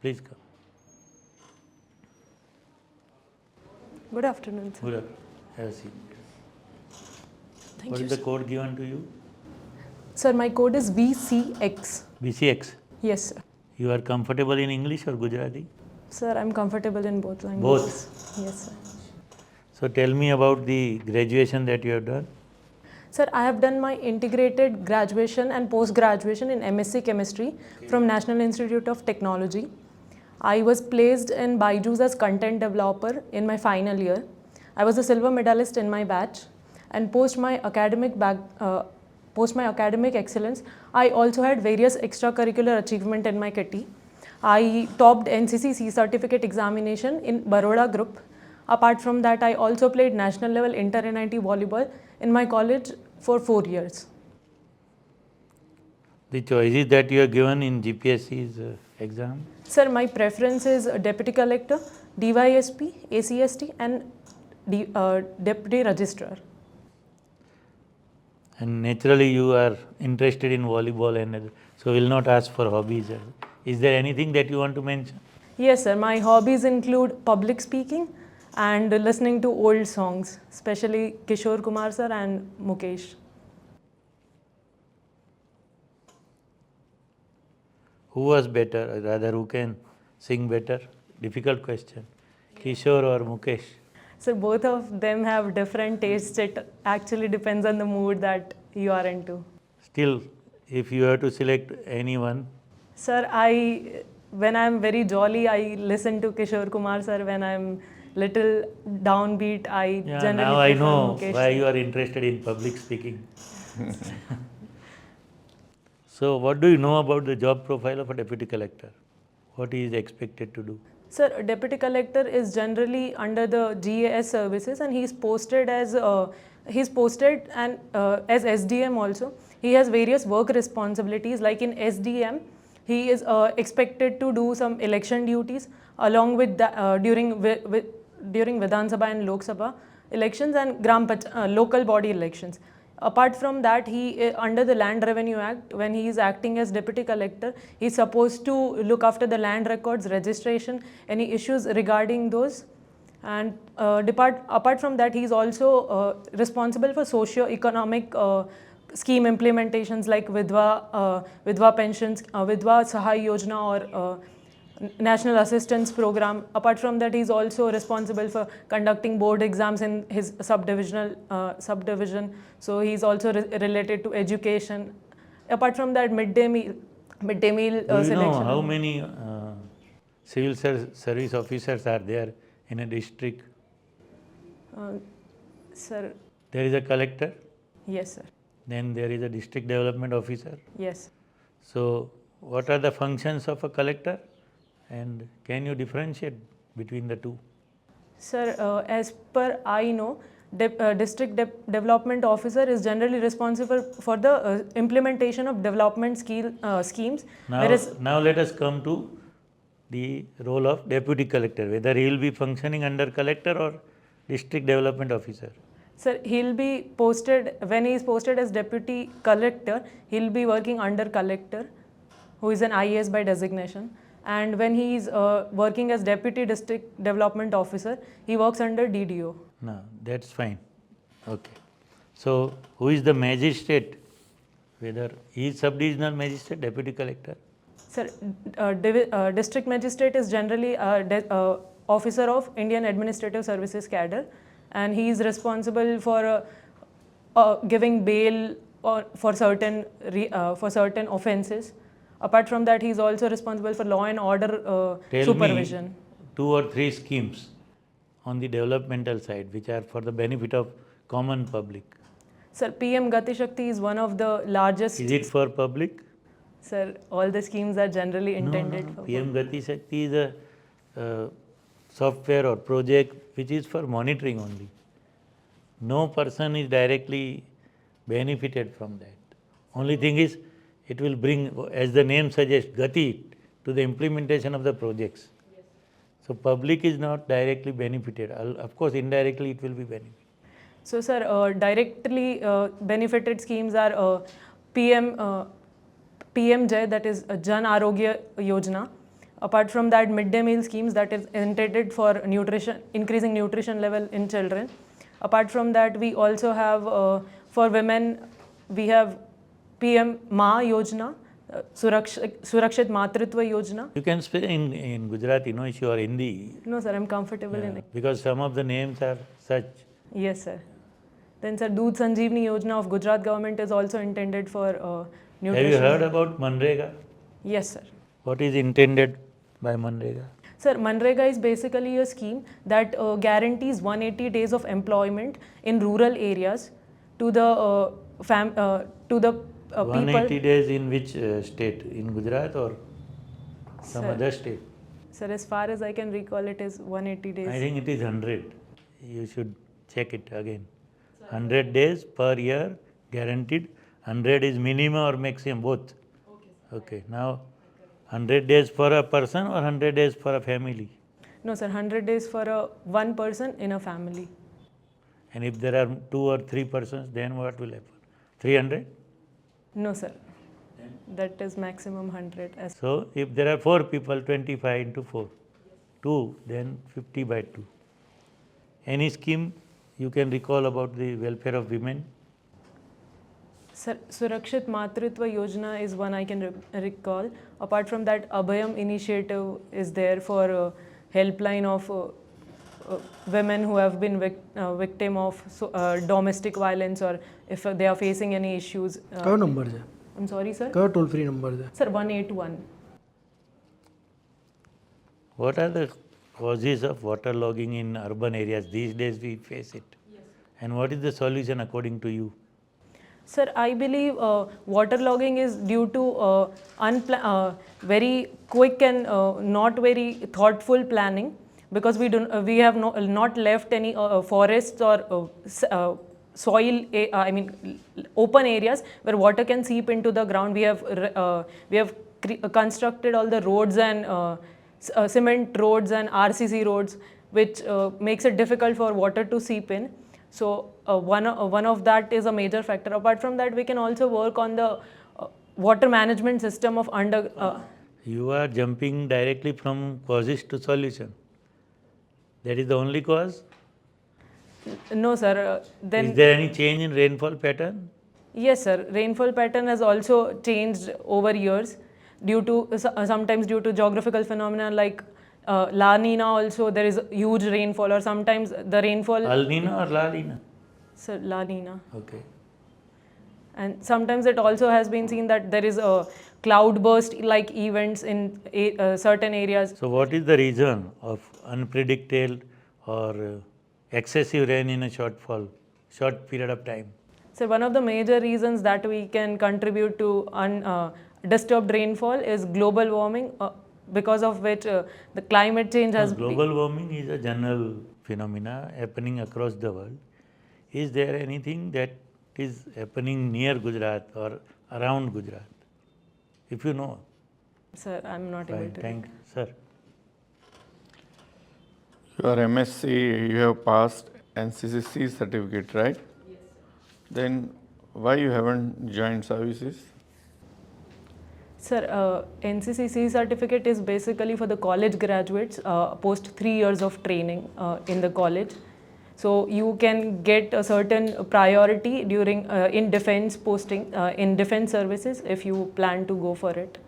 Please come. Good afternoon, sir. Good afternoon. Have a seat. Thank What you. is the sir. code given to you? Sir, my code is VCX. BCX. Yes, sir. You are comfortable in English or Gujarati? Sir, I'm comfortable in both languages. Both? Yes, sir. So tell me about the graduation that you have done. Sir, I have done my integrated graduation and post graduation in MSc Chemistry from National Institute of Technology. I was placed in Byju's as content developer in my final year. I was a silver medalist in my batch, and post my academic uh, post my academic excellence, I also had various extracurricular achievement in my kitty. I topped NCC C certificate examination in Baroda group. Apart from that, I also played national level inter NIT volleyball in my college for four years. The choices that you are given in GPSC's uh, exam. Sir, my preference is deputy collector, DYSP, ACST, and D, uh, deputy registrar. And naturally you are interested in volleyball and so will not ask for hobbies. Is there anything that you want to mention? Yes, sir. My hobbies include public speaking and listening to old songs, especially Kishore Kumar sir and Mukesh. Who was better, or rather who can sing better? Difficult question. Kishore or Mukesh? So both of them have different tastes. It actually depends on the mood that you are into. Still, if you have to select anyone, Sir, I when I'm very jolly, I listen to Kishore Kumar sir. When I'm little downbeat, I yeah, generally now I know Mukesh why sir. you are interested in public speaking. so, what do you know about the job profile of a deputy collector? What he is expected to do? Sir, a deputy collector is generally under the GAS services, and he's posted as uh, he's posted and uh, as SDM also. He has various work responsibilities. Like in SDM, he is uh, expected to do some election duties along with the, uh, during wi- wi- during Vidhan Sabha and Lok Sabha elections and Gram uh, local body elections. Apart from that, he uh, under the Land Revenue Act, when he is acting as deputy collector, he's supposed to look after the land records, registration, any issues regarding those. And uh, depart, apart from that, he's also uh, responsible for socio-economic uh, scheme implementations like Vidva, uh, Vidva pensions, uh, Vidva Sahay Yojana or uh, National Assistance Program. Apart from that, he's also responsible for conducting board exams in his subdivisional uh, subdivision. So he's also re- related to education. Apart from that, midday meal, midday meal Do uh, you selection. know how many uh, civil ser- service officers are there in a district? Uh, sir, There is a collector, yes, sir. then there is a district development officer. Yes. So, what are the functions of a collector? And can you differentiate between the two? Sir, uh, as per I know, de- uh, district de- development officer is generally responsible for the uh, implementation of development skill, uh, schemes, Now, now let us come to the role of deputy collector, whether he will be functioning under collector or district development officer. sir, he'll be posted when he is posted as deputy collector, he'll be working under collector, who is an IAS by designation. And when he is uh, working as deputy district development officer, he works under DDO. No, that's fine. Okay. So, who is the magistrate? Whether he is sub-divisional magistrate, deputy collector? Sir, uh, uh, district magistrate is generally uh, officer of Indian Administrative Services cadre, and he is responsible for uh, uh, giving bail or for certain re- uh, for certain offences. Apart from that, he is also responsible for law and order uh, supervision. two or three schemes on the developmental side which are for the benefit of common public. Sir, PM Gati Shakti is one of the largest. Is it for public? Sir, all the schemes are generally No, no, intended no. for. PM Gati Shakti is a uh, software or project which is for monitoring only. No person is directly benefited from that. Only thing is, it will bring, as the name suggests, Gati to the implementation of the projects. So public is not directly benefited. Of course, indirectly it will be benefited. So, sir, uh, directly uh, benefited schemes are uh, PM, uh, PMJ, that is uh, Jan Arogya Yojana, Apart from that, midday meal schemes that is intended for nutrition, increasing nutrition level in children. Apart from that, we also have uh, for women, we have PM Ma Yojana, uh, Surakshit, Surakshit Matritva Yojana. You can speak in, in Gujarati, no issue, or Hindi. No, sir, I'm comfortable in it. because some of the names are such. Yes, sir. Then, sir, Doodh Sanjeevani Yojana of Gujarat government is also intended for uh, nutrition. Have you heard about Manrega? Yes, sir. What is intended by Manrega? Sir, Manrega is basically a scheme that uh, guarantees 180 days of employment in rural areas to the uh, fam- uh, to the uh, 180 people. days in which uh, state? In Gujarat or some Sir. other state? Sir, as far as I can recall, it is 180 days. I think it is 100. You should check it again. 100 days per year guaranteed. 100 is minimum or maximum, both. Okay, now 100 days for a person or 100 days for a family? No, sir, 100 days for a one person in a family. And if there are two or three persons, then what will happen? 300? No, sir. That is maximum 100. As So if there are four people, 25 into 4. 2, then 50 by 2. Any scheme you can recall about the welfare of women? Sir, Surakshit Matritva Yojana is one I can re- recall. Apart from that, Abhayam initiative is there for uh, helpline of uh, uh, women who have been vic- uh, victim of so, uh, domestic violence or if uh, they are facing any issues. કયો Uh, number છે I'm sorry, sir. કયો toll free number છે Sir, 181. What are the causes of waterlogging in urban areas? These days we face it. And what is the solution according to you? Sir, I believe uh, waterlogging is due to uh, unpla- uh, very quick and uh, not very thoughtful planning because we do uh, we have no, not left any uh, forests or uh, s- uh, soil uh, I mean open areas where water can seep into the ground. We have uh, we have uh, constructed all the roads and uh, uh, cement roads and RCC roads, which uh, makes it difficult for water to seep in. So uh, one uh, one of that is a major factor. Apart from that, we can also work on the uh, water management system of under. Uh, You are jumping directly from causes to solution. That is the only cause? No, sir. Uh, then is there any change in rainfall pattern? yes, sir. Rainfall pattern has also changed over years due to uh, sometimes due to geographical phenomena like. Uh, La Nina also there is huge rainfall or sometimes the rainfall Al Nino or La Nina? sir, La Nina Okay. and sometimes it also has been seen that there is a cloud burst like events in a, uh, certain areas So, what is the reason of unpredicted or uh, excessive rain in a shortfall, short period of time? So one of the major reasons that we can contribute to un, uh, disturbed rainfall is global warming, uh, because of which uh, the climate change has. be- global warming is a general phenomena happening across the world. Is there anything that is happening near Gujarat or around Gujarat? If you know, Sir, I'm not able fine, to. thank you, sir. Your MSc, you have passed NCCC certificate, right? Yes. Then why you haven't joined services? Sir, uh, NCCC certificate is basically for the college graduates uh, post three years of training uh, in the college. So you can get a certain priority during uh, in defense posting uh, in defense services if you plan to go for it.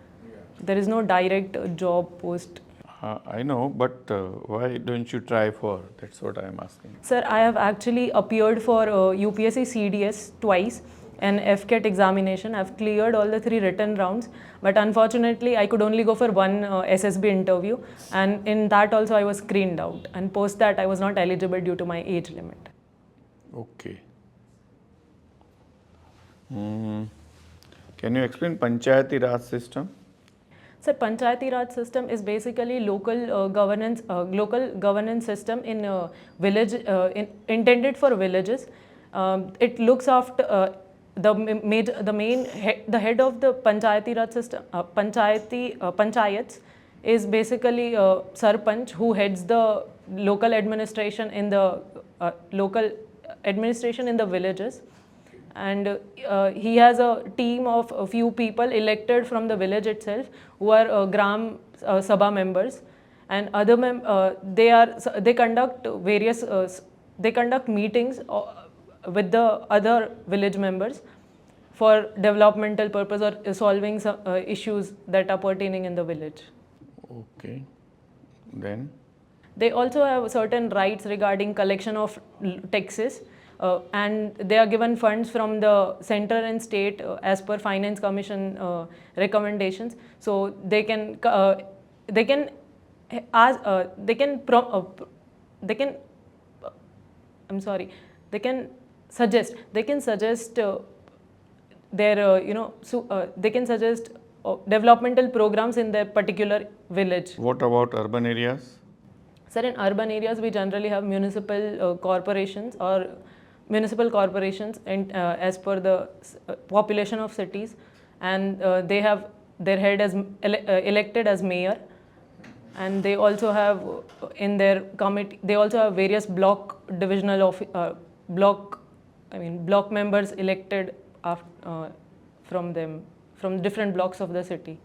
There is no direct job post. Uh, I know, but uh, why don't you try for? That's what I am asking. Sir, I have actually appeared for uh, UPSC CDS twice and FCAT examination. I've cleared all the three written rounds, but unfortunately, I could only go for one uh, SSB interview, and in that also I was screened out. And post that, I was not eligible due to my age limit. Okay. Hmm. Can you explain Panchayati Raj system? So Panchayati Raj system is basically local uh, governance, uh, local governance system in uh, village, uh, in, intended for villages. Um, it looks after uh, the major, the main, he- the head of the Panchayati Raj system, uh, Panchayati, uh, Panchayats is basically uh, Sarpanch who heads the local administration in the uh, local administration in the villages and uh, he has a team of a few people elected from the village itself who are uh, gram uh, Sabha members, and other mem- uh, they are they conduct various uh, they conduct meetings uh, with the other village members for developmental purpose or solving some uh, issues that are pertaining in the village. Okay. Then, They also have certain rights regarding collection of taxes, and they are given funds from the center and state uh, as per Finance Commission uh, recommendations. So they can uh, they can uh, they can pro- uh, they can uh, I'm sorry they can suggest they can suggest uh, their uh, you know so, uh, they can suggest uh, developmental programs in their particular village. what about urban areas? Sir, in urban areas, we generally have municipal uh, corporations or municipal corporations and, uh, as per the uh, population of cities, and uh, they have their head as ele- uh, elected as mayor, and they also have uh, in their committee they also have various block divisional of uh, block, I mean block members elected af- uh, from them from different blocks of the city.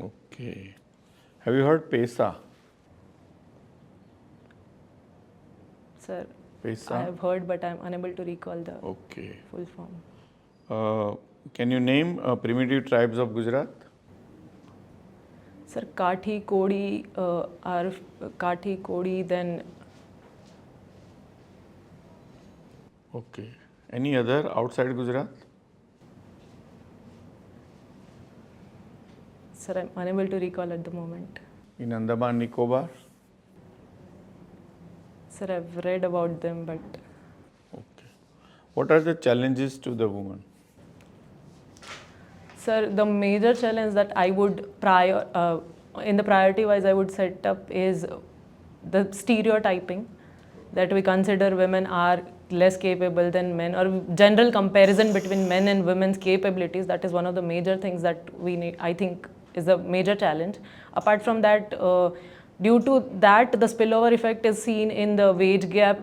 Okay. Have you heard PESA? Sir, PESA? I have heard, but I am unable to recall the Okay. full form. Uh, can you name uh, primitive tribes of Gujarat? Sir, Kathi, Kodi uh, are Kathi, Kodi, then Okay. Any other outside Gujarat? sir, I'm unable to recall at the moment. In Andaman Nicobar? Sir, I've read about them, but Okay. What are the challenges to the woman? sir, the major challenge that I would prior uh, in the priority wise I would set up is the stereotyping that we consider women are less capable than men or general comparison between men and women's capabilities that is one of the major things that we need i think is a major challenge apart from that uh, due to that the spillover effect is seen in the wage gap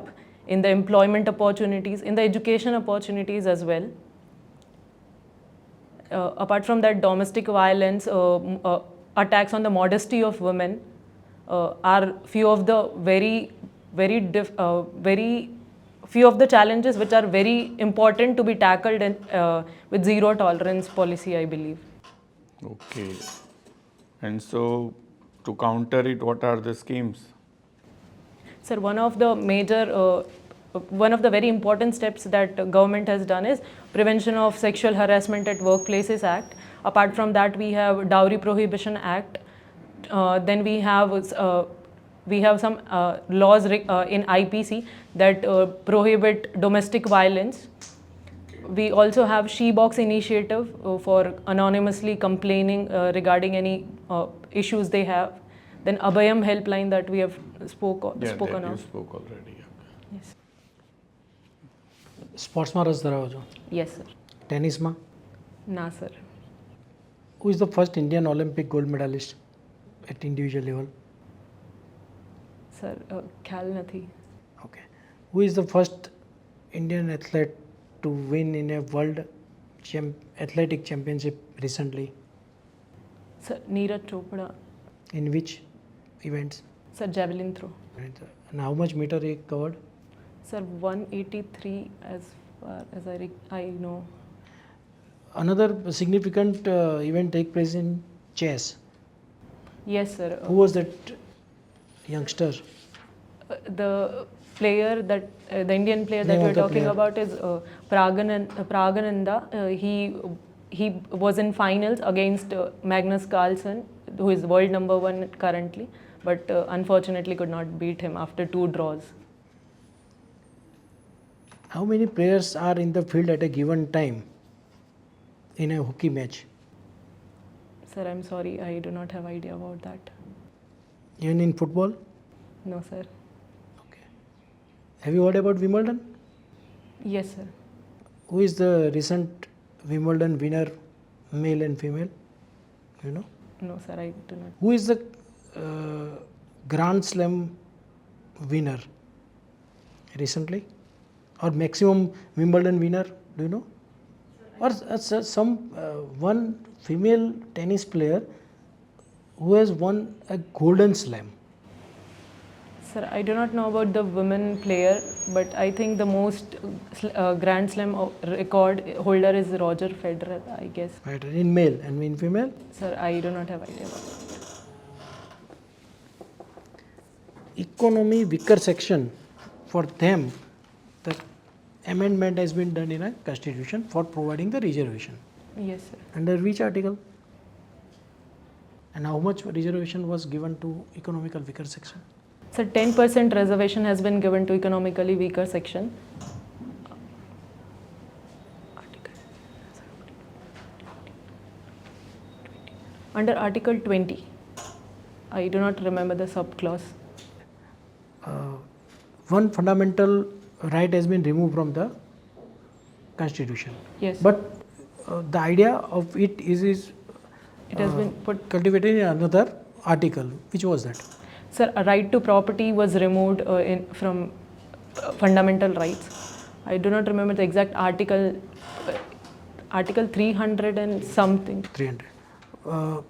in the employment opportunities in the education opportunities as well uh, apart from that, domestic violence, uh, uh, attacks on the modesty of women uh, are few of the very, very, uh, very few of the challenges which are very important to be tackled in, uh, with zero tolerance policy, I believe. Okay. And so, to counter it, what are the schemes? Sir, one of the major, uh, one of the very important steps that government has done is Prevention of Sexual Harassment at Workplaces Act. Apart from that, we have Dowry Prohibition Act. Uh, then we have uh, we have some uh, laws uh, in IPC that uh, prohibit domestic violence We also have She Box initiative uh, for anonymously complaining uh, regarding any uh, issues they have. Then Abhayam helpline that we have spoke, Yeah, spoken that you of. spoke already. Yes. સ્પોર્ટ્સમાં રસ ધરાવો છો Yes, sir. ટેનિસમાં ના sir who is the first Indian Olympic gold medallist at individual level sir અ, ખ્યાલ નથી okay who is the first Indian athlete to win in a World Champ- Athletic Championship recently? Sir Neeraj Chopra. In which events? Sir javelin throw. And, uh, how much meter he covered? Sir 183 as far as I, I know. Another significant uh, event take place in chess. Yes, sir. Who was that youngster? Uh, the player that uh, the Indian player that we're talking player. about is uh, Pragananda. Uh, he he was in finals against uh, Magnus Carlsen, who is world number one currently, but uh, unfortunately could not beat him after two draws. How many players are in the field at a given time in a hockey match? Sir, I'm sorry, I do not have idea about that. Even in football? No, sir. Have you heard about Wimbledon? Yes, sir. Who is the recent Wimbledon winner, male and female? You know? No, sir, I do not. Who is the uh, Grand Slam winner recently? Or maximum Wimbledon winner? Do you know? Or uh, some uh, one female tennis player who has won a golden slam? Sir, I do not know about the women player, but I think the most uh, Grand Slam record holder is Roger Federer, I guess. Right, in male and in female? Sir, I do not have idea about it. Economy weaker section, for them, the amendment has been done in a constitution for providing the reservation. Yes, sir. Under which article? And how much reservation was given to economical weaker section? Sir, 10% reservation has been given to economically weaker section. Under Article 20. I do not remember the subclause. Uh, one fundamental right has been removed from the constitution. Yes, But uh, the idea of it is, is it has uh, been put. cultivated in another article. Which was that? Sir, a right to property was removed uh, in, from uh, fundamental rights. I do not remember the exact article. Uh, article 300 and something. 300. Uh,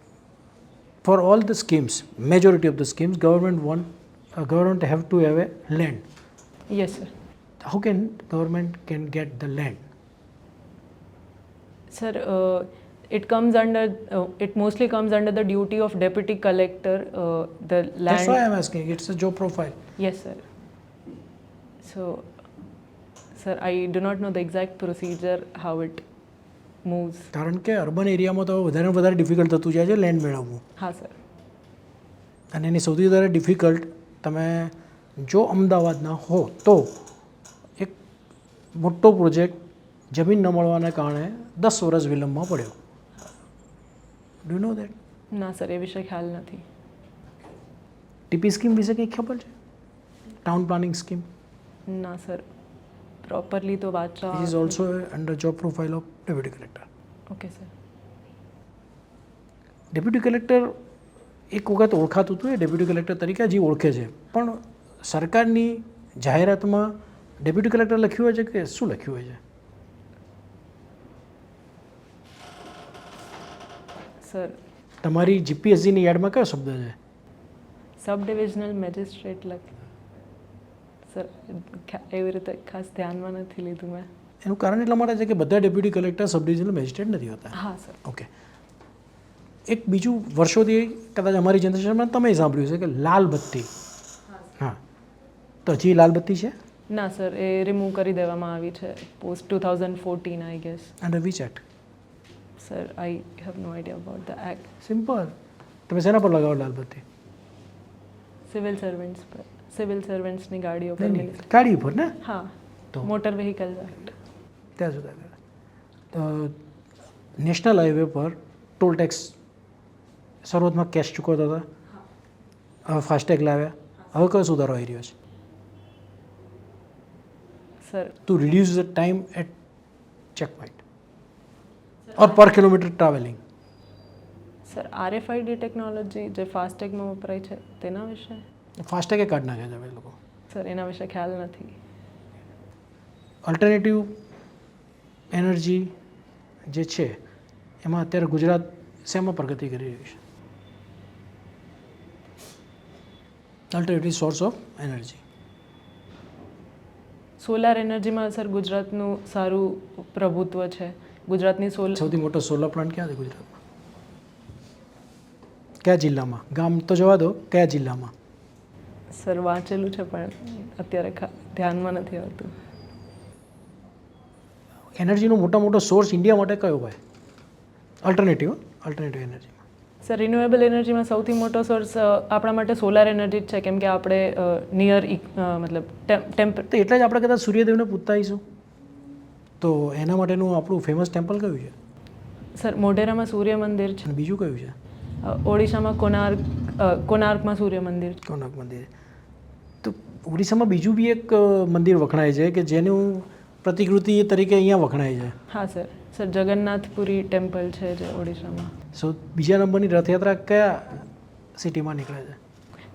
for all the schemes, majority of the schemes, government want, uh, government have to have a land. Yes, sir. How can government can get the land? Sir, uh, it comes under, uh, it mostly comes under the duty of deputy collector, uh, the land. That's why I'm asking. It's a job profile. Yes, sir. So, sir, I do not know the exact procedure, how it moves. કારણ કે urban એરિયામાં તો વધારે ને વધારે difficult થતું જાય છે લેન્ડ મેળવવું હા, sir. અને એની સૌથી વધારે ડિફિકલ્ટ તમે જો અમદાવાદના હો તો એક મોટો પ્રોજેક્ટ જમીન ન મળવાને કારણે દસ વર્ષ વિલંબમાં પડ્યો ડુ નો દેટ ના સર એ વિશે ખ્યાલ નથી ટીપી સ્કીમ વિશે કંઈ ખબર છે ટાઉન પ્લાનિંગ સ્કીમ ના સર પ્રોપરલી તો વાંચવા is also under job profile of deputy collector okay sir deputy collector એક વખત ઓળખાતું હતું એ ડેપ્યુટી કલેક્ટર તરીકે હજી ઓળખે છે પણ સરકારની જાહેરાતમાં ડેપ્યુટી કલેક્ટર લખ્યું હોય છે કે શું લખ્યું હોય છે સર. તમારી જીપીએસસીની યાદમાં કયો શબ્દ છે? સબ ડિવિઝનલ મેજિસ્ટ્રેટ લખ. સર એવી રીતે ખાસ ધ્યાનમાં નથી લીધું મેં. એનું કારણ એટલા માટે છે કે બધા deputy collector sub divisional magistrate નથી હોતા. હા સર. ઓકે એક બીજું વર્ષોથી કદાચ અમારી જનરેશનમાં તમે સાંભળ્યું છે કે લાલ બત્તી હા. તો હજી લાલ બત્તી છે? ના સર એ રિમૂવ કરી દેવામાં આવી છે. Post two thousand fourteen I guess and which act sir I have no idea about the act simple તમે શેના પર લગાવો લાલ બત્તી સિવિલ સર્વન્ટ્સ પર સિવિલ સર્વન્ટ્સની ગાડીઓ પર ગાડી ઉપર ને? હા. તો. મોટર વ્હીકલ એક્ટ ત્યાં સુધી તો નેશનલ હાઈવે પર ટોલ ટેક્સ શરૂઆતમાં કેશ ચૂકવતા હતા. હવે ફાસ્ટેગ લાવ્યા. હવે કયો સુધારો આવી રહ્યો છે? Sir to reduce the time at check point or per kilometre travelling sir RFID technology જે ફાસ્ટેગમાં વપરાય છે તેના વિશે? ફાસ્ટેગે કાઢ નાખ્યા છે ભાઈ લોકો. સર એના વિશે ખ્યાલ નથી. અલ્ટરનેટિવ એનર્જી જે છે એમાં અત્યારે ગુજરાત શેમાં પ્રગતિ કરી રહ્યું છે? Alternative source of energy solar એનર્જીમાં sir ગુજરાતનું સારું પ્રભુત્વ છે. ગુજરાતની સોલ સૌથી મોટો સોલર પ્લાન્ટ ક્યાં છે ગુજરાતમાં? કયા જિલ્લામાં? ગામ તો જવા દો કયા જિલ્લામાં? સર વાંચેલું છે પણ અત્યારે ધ્યાનમાં નથી આવતું. એનર્જીનો મોટા મોટો સોર્સ ઇન્ડિયા માટે કયો હોય? Alternative alternative energy sir renewable એનર્જીમાં સૌથી મોટો સોર્સ આપણા માટે સોલાર એનર્જી જ છે કેમ કે આપણે નિયર મતલબ ટેમ્પ તો એટલે જ આપણે કદાચ સૂર્યદેવને પૂછતા આવીશું. તો એના માટેનું આપણું ફેમસ ટેમ્પલ કયું છે? સર મોઢેરામાં સૂર્ય મંદિર છે. અને બીજું કયું છે? ઓડિશામાં કોનાર્ક કોનાર્કમાં સૂર્ય મંદિર કોનાર્ક મંદિર. તો ઓડિશામાં બીજું બી એક મંદિર વખણાય છે કે જેનું પ્રતિકૃતિ તરીકે અહીંયા વખણાય છે. હા સર. સર જગન્નાથપુરી ટેમ્પલ છે જે ઓડિશામાં. સો બીજા નંબરની રથયાત્રા કયા સિટીમાં નીકળે છે?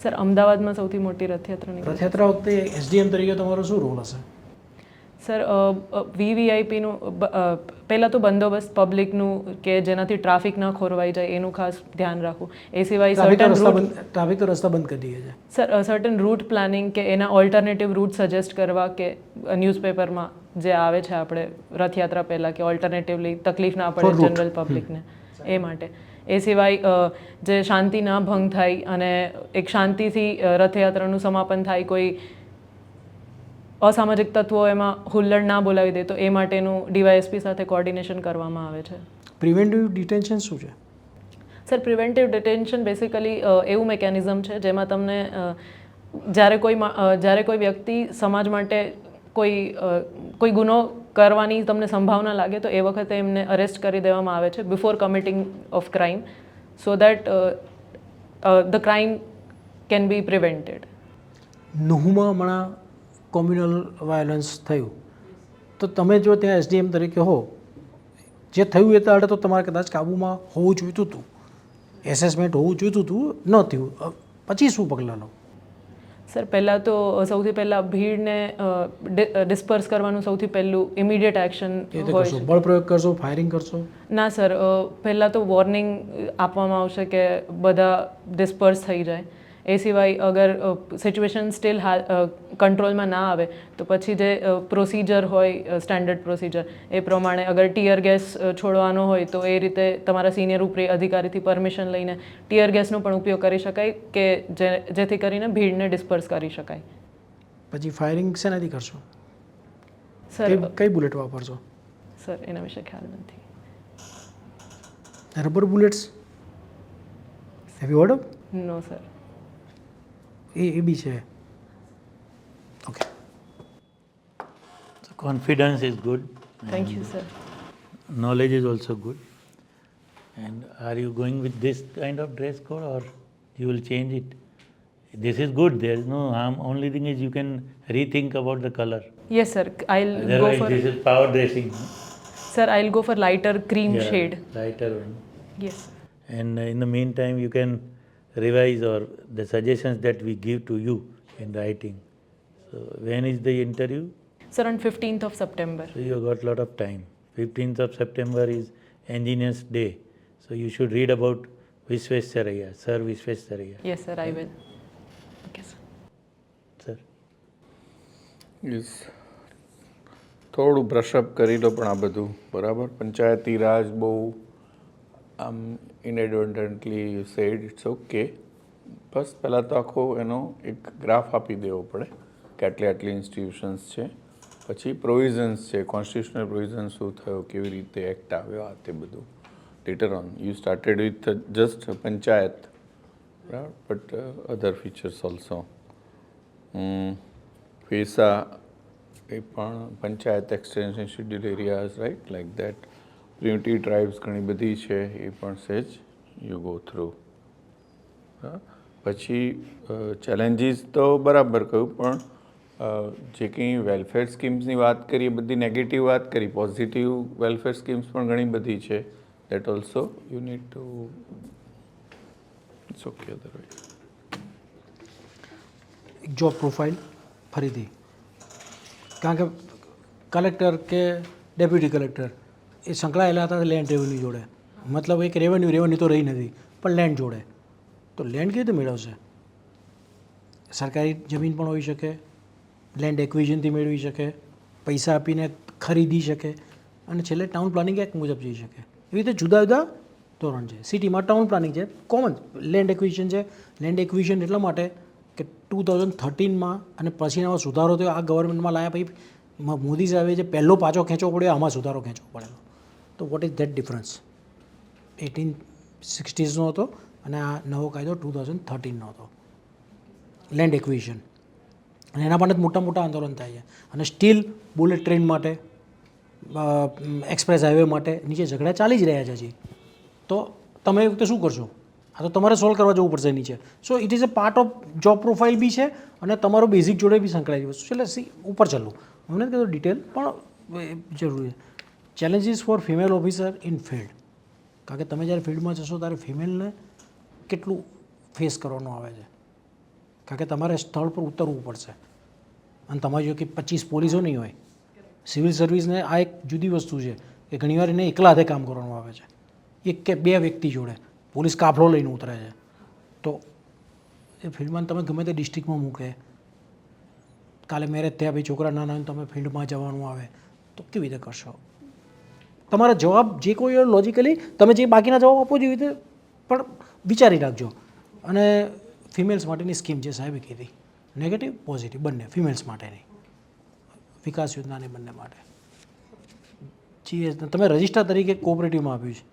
સર અમદાવાદમાં સૌથી મોટી રથયાત્રા રથયાત્રા વખતે એસડીએમ તરીકે તમારો શું રોલ હશે? સર વીવીઆઈપીનું પહેલાં તો બંદોબસ્ત પબ્લિકનું કે જેનાથી ટ્રાફિક ન ખોરવાઈ જાય એનું ખાસ ધ્યાન રાખવું. એ સિવાય સર્ટન રૂટ ટ્રાફિક તો રસ્તા બંધ કરી દઈએ છે. સર સર્ટન રૂટ પ્લાનિંગ કે એના ઓલ્ટરનેટિવ રૂટ સજેસ્ટ કરવા કે ન્યૂઝપેપરમાં જે આવે છે આપણે રથયાત્રા પહેલાં કે ઓલ્ટરનેટિવલી તકલીફ ના પડે જનરલ પબ્લિકને એ માટે. એ સિવાય જે શાંતિ ના ભંગ થાય અને એક શાંતિથી રથયાત્રાનું સમાપન થાય કોઈ અસામાજિક તત્વો એમાં હુલ્લડ ના બોલાવી દે તો એ માટેનું ડીવાયએસપી સાથે કોર્ડિનેશન કરવામાં આવે છે. પ્રિવેન્ટિવ ડિટેન્શન શું છે? સર પ્રિવેન્ટિવ ડિટેન્શન બેસિકલી એવું મેકેનિઝમ છે જેમાં તમને જ્યારે કોઈ જ્યારે કોઈ વ્યક્તિ સમાજ માટે કોઈ કોઈ ગુનો કરવાની તમને સંભાવના લાગે તો એ વખતે એમને અરેસ્ટ કરી દેવામાં આવે છે before committing of crime so that the crime can be prevented નુહમાં હમણાં કોમ્યુનલ વાયોલન્સ થયું. તો તમે જો ત્યાં એસડીએમ તરીકે હો જે થયું એ તાળે તો તમારે કદાચ કાબૂમાં હોવું જોઈતું હતું. એસેસમેન્ટ હોવું જોઈતું હતું ન થયું. પછી શું પગલાં લો? સર પહેલાં તો સૌથી પહેલાં ભીડને ડિસ્પર્સ કરવાનું સૌથી પહેલું ઇમિડિયેટ એક્શન બળ પ્રયોગ કરશો ફાયરિંગ કરશો? ના સર પહેલાં તો વોર્નિંગ આપવામાં આવશે કે બધા ડિસ્પર્સ થઈ જાય. એ સિવાય અગર સિચ્યુએશન સ્ટીલ કંટ્રોલમાં ના આવે તો પછી જે પ્રોસિજર હોય સ્ટેન્ડર્ડ પ્રોસિજર એ પ્રમાણે અગર ટીયર ગેસ છોડવાનો હોય તો એ રીતે તમારા સિનિયર ઉપરી અધિકારીથી પરમિશન લઈને ટીયર ગેસનો પણ ઉપયોગ કરી શકાય કે જે જેથી કરીને ભીડને ડિસ્પર્સ કરી શકાય. પછી ફાયરિંગ શેનાથી કરશો? સર કઈ બુલેટ વાપરશો? સર એના વિશે ખ્યાલ નથી. Rubber bullets have you know sir એ એ બી છે okay So confidence is good. Thank you sir Knowledge is also good. And are you going with this kind of dress code or you will change it? This is good. There is no harm. Only thing is you can rethink about the color. Yes sir I'll go Otherwise, for this is power dressing. no? Sir I'll go for lighter cream Yeah, shade Lighter one. Yes And uh, in the meantime, you can revise or the suggestions that we give to you in writing. So when is the interview? Sir, on 15th of September. So you got lot of time. 15th of September is Engineers Day. So you should read about Visvesvaraya, Sir Visvesvaraya. Yes, sir, I will. Okay, sir. Sir. Is થોડું બ્રશઅપ કરી લો પણ આ બધું બરાબર પંચાયતી રાજ બહુ આમ inadvertently said it's okay બસ, પહેલાં તો આખો એનો એક ગ્રાફ આપી દેવો પડે કે આટલી આટલી ઇન્સ્ટિટ્યુશન્સ છે. પછી પ્રોવિઝન્સ છે કોન્સ્ટિટ્યુશનલ પ્રોવિઝન શું થયો, કેવી રીતે એક્ટ આવ્યો આ તે બધું. Later on you started with just panchayat બરાબર? But other features also face એ પણ panchayat extension scheduled areas right like that primitive tribes ઘણી બધી છે, એ પણ સેજ યુ ગો થ્રુ પછી ચેલેન્જીસ તો બરાબર કહ્યું, પણ જે કંઈ વેલફેર સ્કીમ્સની વાત કરીએ, બધી નેગેટિવ વાત કરી પોઝિટિવ વેલફેર સ્કીમ્સ પણ ઘણી બધી છે. That also you need to it's okay otherwise job profile ફરીથી. કારણ કે કલેક્ટર કે ડેપ્યુટી કલેક્ટર એ સંકળાયેલા હતા લેન્ડ રેવન્યુ જોડે. મતલબ એક રેવન્યુ રેવન્યુ તો રહી નથી, પણ લેન્ડ જોડે. તો લેન્ડ કેવી રીતે મેળવશે? સરકારી જમીન પણ હોઈ શકે લેન્ડ એક્વિઝનથી મેળવી શકે, પૈસા આપીને ખરીદી શકે, અને છેલ્લે ટાઉન પ્લાનિંગ એક્ટ મુજબ જઈ શકે. એવી રીતે જુદા જુદા ધોરણ છે. સિટીમાં ટાઉન પ્લાનિંગ છે કોમન લેન્ડ એક્વિઝન છે. લેન્ડ એક્વિઝન એટલા માટે કે ટુ થાઉઝન્ડ થર્ટીનમાં અને પછીનો સુધારો થયો. આ ગવર્મેન્ટમાં લાયા પછી મોદી સાહેબે જે પહેલો પાછો ખેંચવો પડ્યો, આમાં સુધારો ખેંચવો પડેલો. તો what is that difference eighteen સિક્સટીઝનો હતો અને આ નવો કાયદો ટુ થાઉઝન્ડ થર્ટીનનો હતો. લેન્ડ એક્વિઝન અને એના માટે મોટા મોટા આંદોલન થાય છે. અને સ્ટીલ બુલેટ ટ્રેન માટે એક્સપ્રેસ હાઈવે માટે નીચે ઝઘડા ચાલી જ રહ્યા છે હજી. તો તમે એ વખતે શું કરશો? આ તો તમારે સોલ્વ કરવા જવું પડશે નીચે. So it is a part of job profile B છે અને તમારો બેઝિક જોડે બી સંકળાયેલી વસ્તુ છે. એટલે સી ઉપર ચાલો. મને કીધું ડિટેલ પણ જરૂરી છે. Challenges for female officer in field કારણ કે તમે જ્યારે ફિલ્ડમાં જશો ત્યારે ફિમેલને કેટલું ફેસ કરવાનું આવે છે? કારણ કે તમારે સ્થળ પર ઉતરવું પડશે. અને તમારી જો કે પચીસ પોલીસો નહીં હોય. સિવિલ સર્વિસને આ એક જુદી વસ્તુ છે કે ઘણીવાર એને એકલા હાથે કામ કરવાનું આવે છે. એક કે બે વ્યક્તિ જોડે. પોલીસ કાફલો લઈને ઉતરે છે. તો એ ફિલ્ડમાં તમે ગમે તે ડિસ્ટ્રિક્ટમાં મૂકે. કાલે મેરેજ થયા ભાઈ છોકરા નાના તમે ફિલ્ડમાં જવાનું આવે. તો કેવી રીતે કરશો? તમારા જવાબ જે કોઈ હોય લોજિકલી તમે જે બાકીના જવાબ આપો જેવી રીતે પણ વિચારી રાખજો. અને ફિમેલ્સ માટેની સ્કીમ જે સાહેબે કીધી નેગેટિવ પોઝિટિવ બંને ફિમેલ્સ માટેની. વિકાસ યોજનાની બંને માટે. જી તમે રજિસ્ટર તરીકે કોઓપરેટિવમાં આપ્યું છે.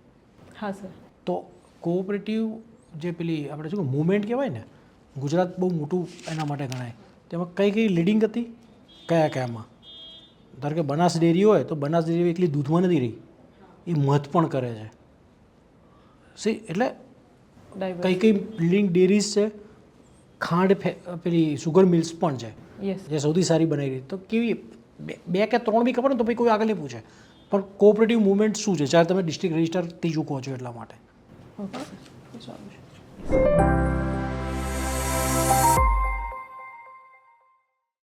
હા સર. તો કોઓપરેટિવ જે પેલી આપણે શું મુવમેન્ટ કહેવાય ને ગુજરાત બહુ મોટું એના માટે ગણાય. તેમાં કઈ કઈ લીડિંગ હતી? કયા કયામાં? ધારો કે બનાસ ડેરી હોય તો બનાસ ડેરી એકલી દૂધમાં નથી રહી. એ મધ પણ કરે છે. સી એટલે કઈ કઈ બિલ્ડિંગ ડેરીઝ છે? ખાંડ પેલી સુગર મિલ્સ પણ છે. જે સૌથી સારી બનાવી રહી. તો કેવી બે બે કે ત્રણ બી ખબર ને તો ભાઈ કોઈ આગળ નહીં પૂછે. પણ કોઓપરેટિવ મુવમેન્ટ શું છે? જ્યારે તમે ડિસ્ટ્રિક્ટ રજિસ્ટરથી ચૂકો છો એટલા માટે. ઓકે